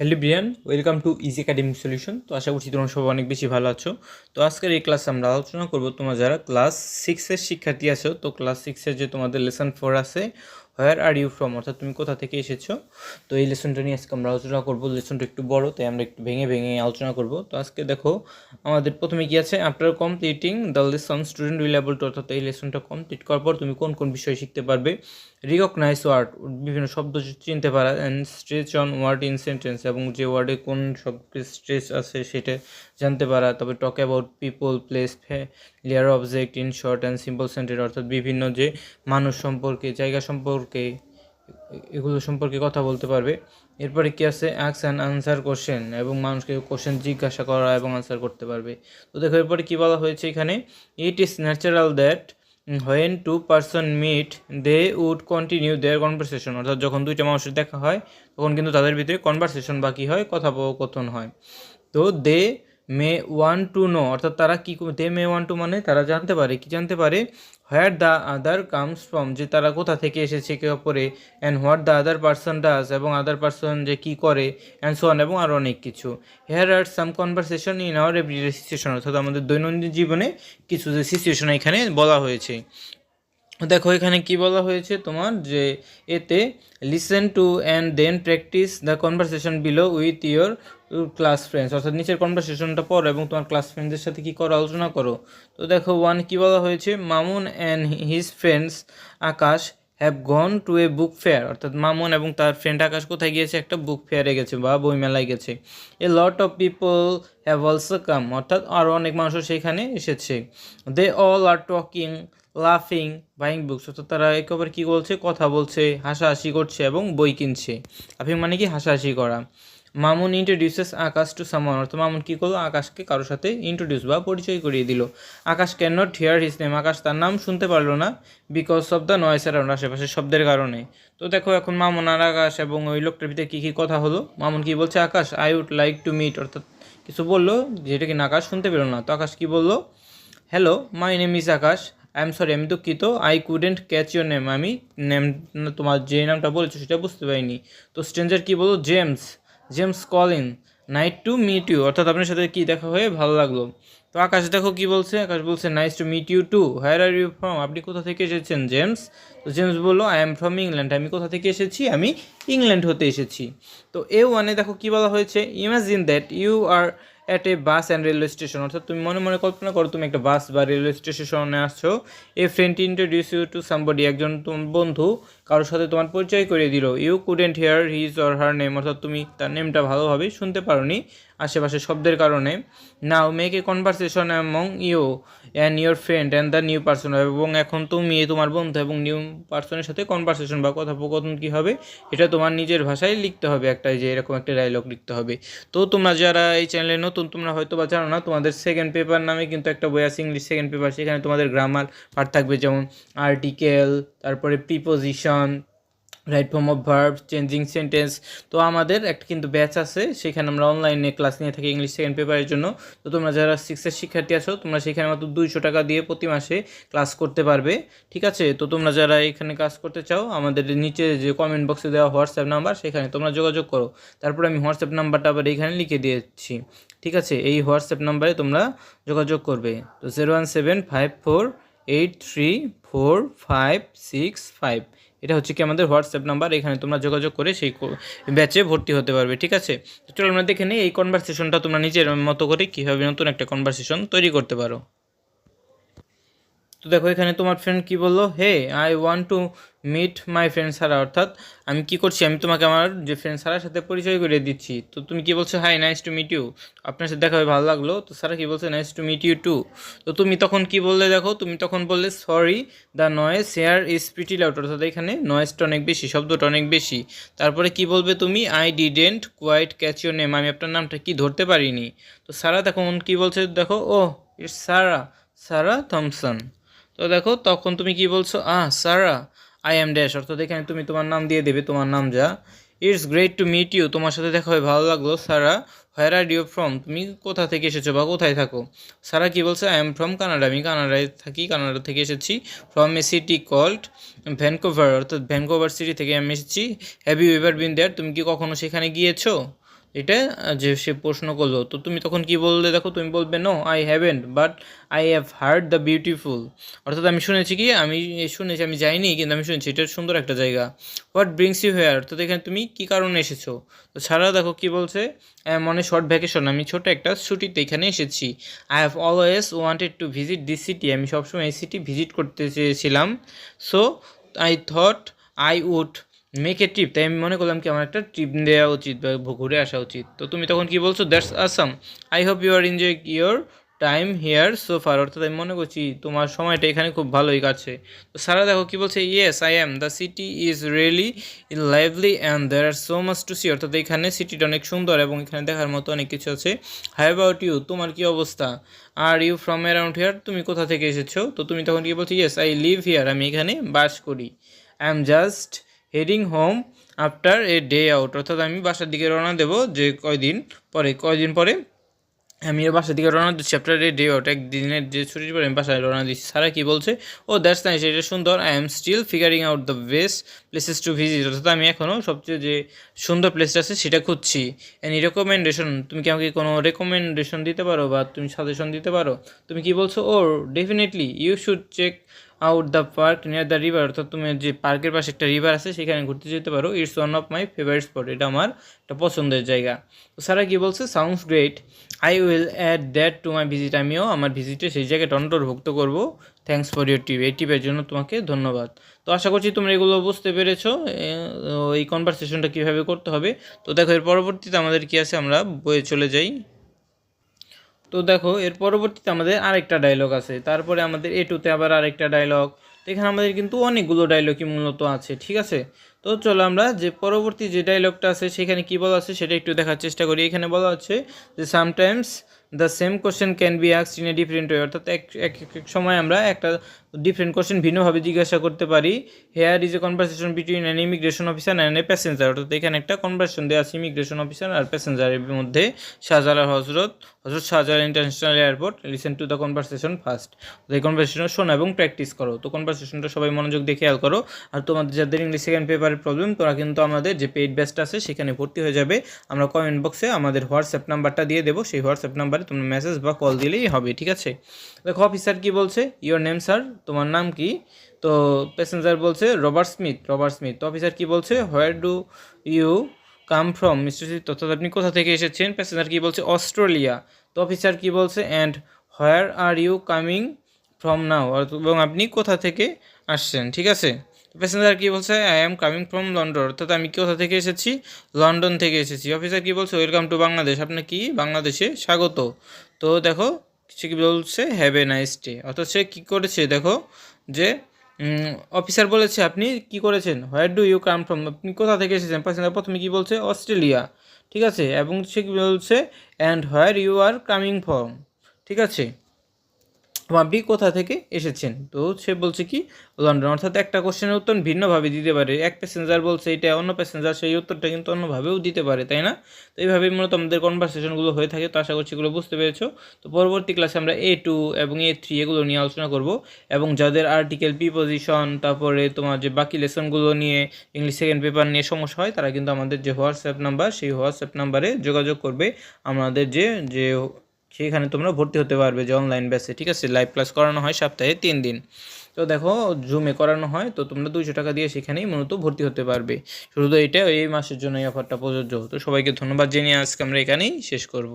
Hello Brian welcome to easy academic solution তো আশা করছি তোমরা সবাই অনেক বেশি ভালো আছো। তো আজকের এই ক্লাসে আমরা আলোচনা করব তোমরা যারা ক্লাস সিক্সের শিক্ষার্থী আছো, তো ক্লাস সিক্সের যে তোমাদের লেসন ফোর আছে হোয়ার আর ইউ ফ্রম অর্থাৎ তুমি কোথা থেকে এসেছ? তো এই লেসনটা নিয়ে আজকে আমরা আলোচনা করব। লেসনটা একটু বড়, তাই আমরা একটু ভেঙে ভেঙে আলোচনা করব। তো আজকে দেখো, আমাদের প্রথমে কি আছে? After completing the lesson student will to অর্থাৎ এই লেসনটা কমপ্লিট করার পর তুমি কোন কোন বিষয় শিখতে পারবে? রিকগনাইজ ওয়ার্ড বিভিন্ন শব্দ চিনতে পারা and stretch on word in sentence এবং যে ওয়ার্ডে কোন শব্দের স্ট্রেচ আছে সেটা জানতে পারা, তবে talk about people place leer object in short and simple sentence অর্থাৎ বিভিন্ন যে মানুষ সম্পর্কে, জায়গা সম্পর্কে, এগুলো সম্পর্কে কথা বলতে পারবে। এরপরে কি আছে? অ্যাক্স অ্যান্ড আনসার কোশ্চেন এবং মানুষকে কোশ্চেন জিজ্ঞাসা করা এবং আনসার করতে পারবে। তো দেখো, এরপরে কী বলা হয়েছে এখানে? It is natural that when two person meet they would continue their conversation অর্থাৎ যখন দুইটা মানুষের দেখা হয়, তখন কিন্তু তাদের ভিতরে কনভারসেশন বাকি হয়, কথোপকথন হয়। তো they may want to know, অর্থাৎ তারা কী দে মে ওয়ান টু মানে তারা জানতে পারে, কি জানতে পারে? Where the other comes from, যে তারা কোথা থেকে এসেছে কে অপরে, and what the other person does এবং আদার পার্সন যে কী করে, অ্যান্ড সো অন, এবং আরও অনেক কিছু। Here are some conversation in our everyday situation, অর্থাৎ আমাদের দৈনন্দিন জীবনে কিছু যে সিচুয়েশন এখানে বলা হয়েছে। দেখো, এখানে কি বলা হয়েছে তোমার? যে এতে listen to and then practise the conversation below with your class friends অর্থাৎ নিচের কনভারসেশনটা পড়ো এবং তোমার ক্লাস ফ্রেন্ডদের সাথে কী করো, আলোচনা করো। তো দেখো ওয়ান কি বলা হয়েছে? Mamun and his friends Akash have gone to a book fair অর্থাৎ মামুন এবং তার ফ্রেন্ড আকাশ কোথায় গিয়েছে? একটা বুক ফেয়ারে গেছে বা বইমেলায় গেছে। A lot of people have also come অর্থাৎ আরও অনেক মানুষও সেখানে এসেছে। দে অল আর টকিং লাফিং বাইং বুকস অর্থাৎ তারা একেবারে কী বলছে? কথা বলছে, হাসাহাসি করছে এবং বই কিনছে। লাফিং মানে কি হাসাহাসি করা? মামুন ইন্ট্রোডিউসেস আকাশ টু সামন অর্থাৎ মামুন কী করল? আকাশকে কারোর সাথে ইন্ট্রোডিউস বা পরিচয় করিয়ে দিল। Akash can not hear his name Akash তার নাম শুনতে পারল না because of the noise around আশেপাশে শব্দের কারণে। তো দেখো এখন মামুন আর আকাশ এবং ওই লোকটার ভিতরে কী কী কথা হলো? মামুন কি বলছে? Akash I would like to meet অর্থাৎ কিছু বলল, যেটা কি না আকাশ শুনতে পেল না। তো আকাশ কী বলল? Hello my name is Akash I am sorry আমি দুঃখিত। I couldn't catch your name আমি নেম তোমার যে নামটা বলেছ সেটা বুঝতে পারিনি। তো স্ট্রেঞ্জার কী বলো? James James Colin nice to meet you অর্থাৎ আপনার সাথে কি দেখা হয়ে ভালো লাগল। তো আকাশ, দেখো কি বলছে? আকাশ বলছে nice to meet you too where are you from আপনি কোথা থেকে এসেছেন জেমস তো জেমস বলল আই এম ফ্রম ইংল্যান্ড আমি কোথা থেকে এসেছি? আমি ইংল্যান্ড হতে এসেছি। তো এ ওয়ানে দেখো কি বলা হয়েছে? Imagine that you are at bus and railway station অর্থাৎ তুমি মনে মনে কল্পনা করো, তুমি একটা বাস বা রেলওয়ে স্টেশনে আসছো। A friend introduce you to somebody একজন বন্ধু কারোর সাথে তোমার পরিচয় করে দিল। You couldn't hear his or her name অর্থাৎ তুমি তার নেমটা ভালোভাবে শুনতে পারোনি আশেপাশে শব্দের কারণে। Now make a conversation among you and your friend and the new person এবং এখন তুমি, তোমার বন্ধু এবং নিউ পার্সনের সাথে কনভারসেশন বা কথোপকথন কী হবে, এটা তোমার নিজের ভাষায় লিখতে হবে একটা, যে এরকম একটা ডায়লগ লিখতে হবে। তো তোমরা যারা এই চ্যানেলে নতুন, তোমরা হয়তো বা জানো না, তোমাদের সেকেন্ড পেপার নামে কিন্তু একটা বই আছে ইংলিশ সেকেন্ড পেপার সেখানে তোমাদের গ্রামার পার্ট থাকবে, যেমন আর্টিকেল তারপরে preposition right form of verb changing sentence তো আমাদের একটা কিন্তু ব্যাচ আছে, সেখানে আমরা অনলাইনে ক্লাস নিয়ে থাকি ইংলিশ সেকেন্ড পেপারের জন্য। তো তোমরা যারা সিক্সের শিক্ষার্থী আছো, তোমরা সেখানে মাত্র দুইশো টাকা দিয়ে প্রতি মাসে ক্লাস করতে পারবে, ঠিক আছে? তো তোমরা যারা এখানে কাজ করতে চাও, আমাদের নিচে যে কমেন্ট বক্সে দেওয়া হোয়াটসঅ্যাপ নাম্বার সেখানে তোমরা যোগাযোগ করো। তারপরে আমি হোয়াটসঅ্যাপ নাম্বারটা আবার এখানে লিখে দিয়েছি, ঠিক আছে? এই হোয়াটসঅ্যাপ নাম্বারে তোমরা যোগাযোগ করবে। তো zero one seven five four eight three four five six five এটা হচ্ছে কি আমাদের হোয়াটসঅ্যাপ নাম্বার এখানে তোমরা যোগাযোগ করে সেই ব্যাচে ভর্তি হতে পারবে, ঠিক আছে? চলো আমরা দেখে নিই এই কনভারসেশনটা তোমরা নিজের মতো করে কীভাবে নতুন একটা কনভারসেশন তৈরি করতে পারো। তো দেখো এখানে তোমার ফ্রেন্ড কি বলল? Hey I want to meet my friend Sara অর্থাৎ আমি কি করছি? আমি তোমাকে আমার যে ফ্রেন্ড সারার সাথে পরিচয় করে দিচ্ছি। তো তুমি কি বলছো hi nice to meet you আপনার সাথে দেখা হয়ে ভালো লাগল। তো সারা কি বলছে nice to meet you too তো তুমি তখন কি বললে দেখো? তুমি তখন বললে sorry the noise here is pretty loud অর্থাৎ এখানে নয়েসটা অনেক বেশি, শব্দটা অনেক বেশি। তারপরে কি বলবে তুমি? I didn't quite catch your name আমি আপনার নামটা কি ধরতে পারিনি। তো সারা তখন কি বলছে দেখো? ও ইটস সারা সারা থমসন তো দেখো, তখন তুমি কি বলছো? Ah Sara I am dash অর্থাৎ এখানে তুমি তোমার নাম দিয়ে দেবে, তোমার নাম যা। It's great to meet you তোমার সাথে দেখা হয়ে ভালো লাগল। Sara where are you from তুমি কোথা থেকে এসেছ বা কোথায় থাকো? সারা কি বলছে? আই এম ফ্রম কানাডা আমি কানাডায় থাকি, কানাডা থেকে এসেছি। From a city called Vancouver অর্থাৎ ভ্যানকোভার সিটি থেকে আমি এসেছি। Have you ever been there তুমি কি কখনো সেখানে গিয়েছো? এটা যে সে প্রশ্ন করল, তো তুমি তখন কি বললে? দেখো, তুমি বলবে no I haven't but I have heard the beautiful অর্থাৎ আমি শুনেছি কি, আমি শুনেছি, আমি যাইনি, কিন্তু আমি শুনেছি, এটা সুন্দর একটা জায়গা। হোয়াট ব্রিংস ইউ হেয়ার অর্থাৎ এখানে তুমি কী কারণে এসেছ? তো ছাড়া দেখো কি বলছে মনে শর্ট ভ্যাকেশন আমি ছোট একটা ছুটিতে এখানে এসেছি। I have always wanted to visit this city আমি সবসময় এই সিটি ভিজিট করতে চেয়েছিলাম। So I thought I would make a trip তাই আমি মনে করলাম কি আমার একটা ট্রিপ দেওয়া উচিত বা ঘুরে আসা উচিত। তো তুমি তখন কি বলছো that's awesome I hope you are enjoy your time here so far অর্থাৎ আমি মনে করছি তোমার সময়টা এখানে খুব ভালোই কাটছে। তো সারা দেখো কি বলছে yes I am the city is really lively and there are so much to see অর্থাৎ এখানে সিটিটা অনেক সুন্দর এবং এখানে দেখার মতো অনেক কিছু আছে। হাই অ্যাবাউট ইউ তোমার কি অবস্থা? Are you from around here তুমি কোথা থেকে এসেছ? তো তুমি তখন কি বলছো ইয়েস আই লিভ হিয়ার আমি এখানে বাস করি। I am just heading home after a day out অর্থাৎ আমি বাসার দিকে রওনা দেবো যে কয়দিন পরে কয়দিন পরে? আমি বাসার দিকে রওনা দিচ্ছি আফটার এ ডে আউট একদিনের যে ছুটির পরে আমি বাসায় রওনা দিচ্ছি। সারা কি বলছে? ও দ্যাটস নাইস এটা সুন্দর। I am still figuring out the best places to visit অর্থাৎ আমি এখনও সবচেয়ে যে সুন্দর প্লেসটা আছে সেটা খুঁজছি। এনি রেকমেন্ডেশন তুমি কি আমাকে কোনো রেকমেন্ডেশন দিতে পারো বা তুমি সাজেশন দিতে পারো? তুমি কি বলছো? ও definitely you should check out the park near the river অর্থাৎ তুমি যে পার্কের পাশে একটা রিভার আছে, সেখানে ঘুরতে যেতে পারো। It's one of my favourite spot এটা আমার একটা পছন্দের জায়গা। তো সারা কি বলছে? Sounds great I will add that to my visit আমিও আমার ভিজিটে সেই জায়গাটা অন্তর্ভুক্ত করব। থ্যাংকস ফর ইউর টিপ এই টিপের জন্য তোমাকে ধন্যবাদ। তো আশা করছি তোমরা এগুলো বুঝতে পেরেছ। এই কনভারসেশনটা কীভাবে করতে হবে? তো দেখো, এর পরবর্তীতে আমাদের কী আছে? আমরা বইয়ে চলে যাই। তো দেখো, এর পরবর্তীতে আমাদের আরেকটা ডায়লগ আছে। তারপরে আমাদের এ টুতে আবার আরেকটা ডায়লগ এখানে আমাদের কিন্তু অনেকগুলো ডায়লগই মূলত আছে, ঠিক আছে? তো চলো আমরা যে পরবর্তী যে ডায়লগটা আছে, সেখানে কি বলা আছে সেটা একটু দেখার চেষ্টা করি। এখানে বলা হচ্ছে যে sometimes the same question can be আক্স in a different way অর্থাৎ এক এক সময় আমরা একটা ডিফারেন্ট কোশ্চেন ভিন্নভাবে জিজ্ঞাসা করতে পারি। Here is a conversation between an immigration officer and a passenger অর্থাৎ এখানে একটা কনভারসেশন দেওয়া আছে ইমিগ্রেশন অফিসার আর প্যাসেঞ্জারের মধ্যে Shahjalal Hazrat Hazrat Shahjalal international airport listen to the conversation first এই কনভারসেশন শোনো এবং প্র্যাকটিস করো। তো কনভারসেশনটা সবাই মনোযোগ দিয়ে খেয়াল করো। আর তোমাদের যাদের ইংলিশ সেকেন্ড পেপারের প্রবলেম তোরা কিন্তু আমাদের যে পেইড ব্যাচটা আছে সেখানে ভর্তি হয়ে যাবে। আমরা কমেন্ট বক্সে আমাদের হোয়াটসঅ্যাপ নাম্বারটা দিয়ে দেবো। সেই হোয়াটসঅ্যাপ নাম্বারে তোমরা মেসেজ বা কল দিলেই হবে, ঠিক আছে? দেখো অফিসার কি বলছে? ইওর নেম স্যার তোমার নাম কি? তো প্যাসেঞ্জার বলছে, রবার্ট স্মিথ রবার্ট স্মিথ। তো অফিসার কি বলছে where do you come from mister Smith অর্থাৎ আপনি কোথা থেকে এসেছেন? প্যাসেঞ্জার কি বলছে অস্ট্রেলিয়া তো অফিসার কি বলছে and where are you coming from now এবং আপনি কোথা থেকে আসছেন? ঠিক আছে? প্যাসেঞ্জার কি বলছে I am coming from London অর্থাৎ আমি কোথা থেকে এসেছি? লন্ডন থেকে এসেছি। অফিসার কি বলছে ওয়েলকাম টু বাংলাদেশ আপনার কি? বাংলাদেশে স্বাগত। তো দেখো সে কি বলছে? হ্যাভ এ নাইস ডে অর্থাৎ সে কী করেছে দেখো? যে অফিসার বলেছে, আপনি কি করেছেন? Where do you come from আপনি কোথা থেকে এসেছেন? প্যাসেঞ্জার প্রথমে কি বলছে? অস্ট্রেলিয়া ঠিক আছে? এবং সে কি বলছে? And where you are coming from ঠিক আছে? আপনি কোথা থেকে এসেছেন? তো সে বলছে কি, লন্ডন। অর্থাৎ একটা কোশ্চেনের উত্তর ভিন্নভাবে দিতে পারে। এক প্যাসেঞ্জার বলছে এটা, অন্য প্যাসেঞ্জার সেই উত্তরটা কিন্তু অন্যভাবেও দিতে পারে, তাই না? তো এইভাবেই মূলত আমাদের কনভারসেশনগুলো হয়ে থাকে, তো আশা করছি এগুলো বুঝতে পেরেছ। তো পরবর্তী ক্লাসে আমরা এ টু এবং এ থ্রি এগুলো নিয়ে আলোচনা করব এবং যাদের আর্টিকেল প্রিপোজিশন তারপরে তোমার যে বাকি লেসনগুলো নিয়ে ইংলিশ সেকেন্ড পেপার নিয়ে সমস্যা হয়, তারা কিন্তু আমাদের যে হোয়াটসঅ্যাপ নাম্বার সেই হোয়াটসঅ্যাপ নাম্বারে যোগাযোগ করবে। আমাদের যে যে সেখানে তোমরা ভর্তি হতে পারবে যে অনলাইন ব্যাচে ঠিক আছে? লাইভ ক্লাস করানো হয় সপ্তাহে তিন দিন। তো দেখো জুমে করানো হয়, তো তোমরা দুইশো টাকা দিয়ে সেখানেই মূলত ভর্তি হতে পারবে। শুধু এটা এই মাসের জন্য এই অফারটা প্রযোজ্য। তো সবাইকে ধন্যবাদ জানিয়ে আজকে আমরা এখানেই শেষ করব।